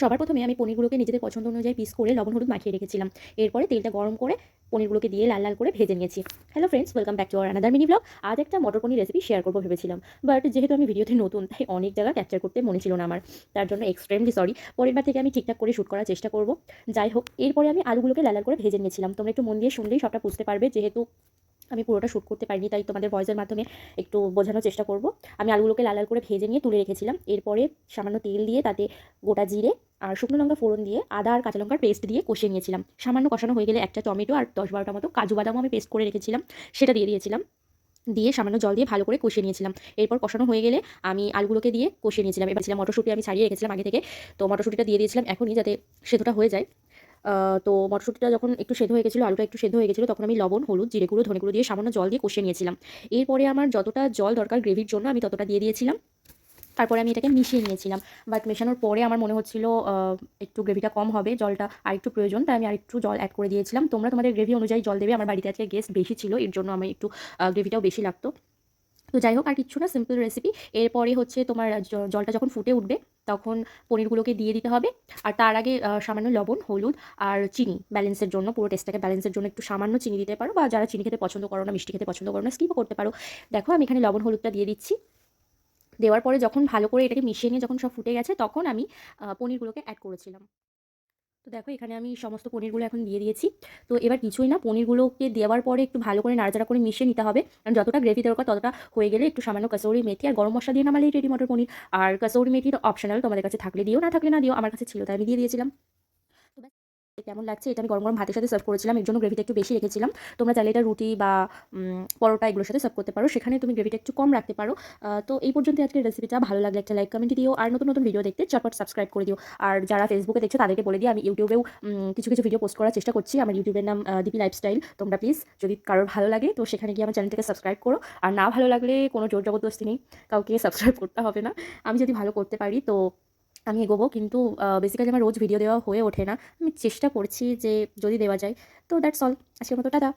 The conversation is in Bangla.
সবার প্রথমে আমি পনিরগুলোকে নিজেদের পছন্দ অনুযায়ী পিস করে লবণ হলুদ মাখিয়ে রেখেছিলাম। এরপরে তেলটা গরম করে পনিরগুলোকে দিয়ে লাল লাল করে ভেজে নিয়েছি। Hello friends welcome back to our another mini vlog আজ একটা মটর পনির রেসিপি শেয়ার করব ভেবেছিলাম। বাট যেহেতু আমি ভিডিওতে নতুন, তাই অনেক জায়গা ক্যাপচার করতে মনে ছিল না আমার। তার জন্য এক্সট্রিমলি সরি পরের বার থেকে আমি ঠিকঠাক করে শ্যুট করার চেষ্টা করব। যাই হোক, এরপরে আমি আলুগুলোকে লাল লাল করে ভেজে নিয়েছিলাম। তোমরা একটু মন দিয়ে শুনলেই সবটা বুঝতে পারবে। যেহেতু আমি পুরোটা শ্যুট করতে পারিনি, তাই তোমাদের ভয়েসের মাধ্যমে একটু বোঝানোর চেষ্টা করব। আমি আলুগুলোকে লাল লাল করে ভেজে নিয়ে তুলে রেখেছিলাম। এরপরে সামান্য তেল দিয়ে তাতে গোটা জিরে আর শুকনো লঙ্কা ফোড়ন দিয়ে আদা আর কাঁচা লঙ্কার পেস্ট দিয়ে কষিয়ে নিয়েছিলাম। সামান্য কষানো হয়ে গেলে একটা টমেটো আর দশ বারোটা মতো কাজু বাদামও আমি পেস্ট করে রেখেছিলাম, সেটা দিয়ে দিয়েছিলাম। দিয়ে সামান্য জল দিয়ে ভালো করে কষিয়ে নিয়েছিলাম। এরপর কষানো হয়ে গেলে আমি আলুগুলোকে দিয়ে কষিয়ে নিয়েছিলাম। এবার ছিলাম মটরশুঁটি আমি ছাড়িয়ে রেখেছিলাম আগে থেকে। তো মটরশুঁটিটা দিয়ে দিয়েছিলাম এখনই যাতে সেদ্ধটা হয়ে যায়। তো মটরশুঁটিটা যখন একটু সেদ্ধ হয়ে গেছিল, আলুটা একটু সেদ্ধ হয়ে গেছিল, তখন আমি লবণ, হলুদ, জিরে গুঁড়ো, ধনে গুঁড়ো দিয়ে সামান্য জল দিয়ে কষিয়ে নিয়েছিলাম। এরপরে আমার যতটা জল দরকার গ্রেভির জন্য আমি ততটা দিয়ে দিয়েছিলাম। তারপরে আমি এটাকে মিশিয়ে নিয়েছিলাম। বাট মেশানোর পরে আমার মনে হচ্ছিল একটু গ্রেভিটা কম হবে, জলটা আরেকটু প্রয়োজন, তাই আমি আরেকটু জল অ্যাড করে দিয়েছিলাম। তোমরা তোমাদের গ্রেভি অনুযায়ী জল দেবে, আমার বাড়িতে আজকে গেস্ট বেশি ছিল, এর জন্য আমি একটু গ্রেভিটাও বেশি লাগতো। তো যাই হোক, আর কিচ্ছু না সিম্পল রেসিপি এরপরে হচ্ছে তোমার জলটা যখন ফুটে উঠবে তখন পনিরগুলোকে দিয়ে দিতে হবে। আর তার আগে সামান্য লবণ, হলুদ আর চিনি ব্যালেন্সের জন্য, পুরো টেস্টটাকে ব্যালেন্সের জন্য একটু সামান্য চিনি দিতে পারো বা যারা চিনি খেতে পছন্দ করো না, মিষ্টি খেতে পছন্দ করো না স্কিপও করতে পারো। দেখো আমি এখানে লবণ, হলুদটা দিয়ে দিচ্ছি। দেওয়ার পরে যখন ভালো করে এটাকে মিশিয়ে নিয়ে যখন সব ফুটে গেছে, তখন আমি পনিরগুলোকে অ্যাড করেছিলাম। তো দেখো, এখানে আমি সমস্ত পনিরগুলো এখন দিয়ে দিয়েছি। তো এবার কিছুই না, পনিরগুলোকে দেওয়ার পরে একটু ভালো করে নাড়াচাড়া করে মিশিয়ে নিতে হবে। কারণ যতটা গ্রেভি দরকার, ততটা হয়ে গেলে একটু সামান্য কাসৌরি মেথি আর গরম মশলা দিয়ে নামালেই রেডি মটর পনির। আর কাসৌরি মেথি অপশনাল তোমাদের কাছে থাকলে দিও, না থাকলে না দিও, আমার কাছে ছিল, তাই আমি দিয়ে দিয়েছিলাম। কেমন লাগছে এটা আমি গরম গরম ভাতের সাথে সার্ভ করেছিলাম, এর জন্য গ্রেভিটা একটু বেশি রেখেছিলাম। তোমরা চাইলে এটা রুটি বা পরোটা এগুলোর সাথে সার্ভ করতে পারো। সেখানে তুমি গ্রেভিটা একটু কম রাখতে পারো। তো এই পর্যন্ত আজকের রেসিপিটা ভালো লাগলে একটা লাইক কমেন্ট দিও। আর নতুন নতুন ভিডিও দেখতে চটপট সাবস্ক্রাইব করে দিও। আর যারা ফেসবুকে দেখছ, তাদেরকে বলে দিই, আমি ইউটিউবেও কিছু কিছু ভিডিও পোস্ট করার চেষ্টা করছি। আমার ইউটিউবের নাম দীপি লাইফস্টাইল তোমরা প্লিজ যদি কারোর ভালো লাগে, তো সেখানে গিয়ে আমার চ্যানেলটাকে সাবস্ক্রাইব করো। আর না ভালো লাগলে কোনো জোর জবরদস্তি নেই। কাউকে সাবস্ক্রাইব করতে হবে না। আমি যদি ভালো করতে পারি, তো আমি এগোবো। কিন্তু বেসিক্যালি আমার রোজ ভিডিও দেওয়া হয়ে ওঠে না। আমি চেষ্টা করছি যে যদি দেওয়া যায়। তো দ্যাটস অল আজকের মতো, টাটা।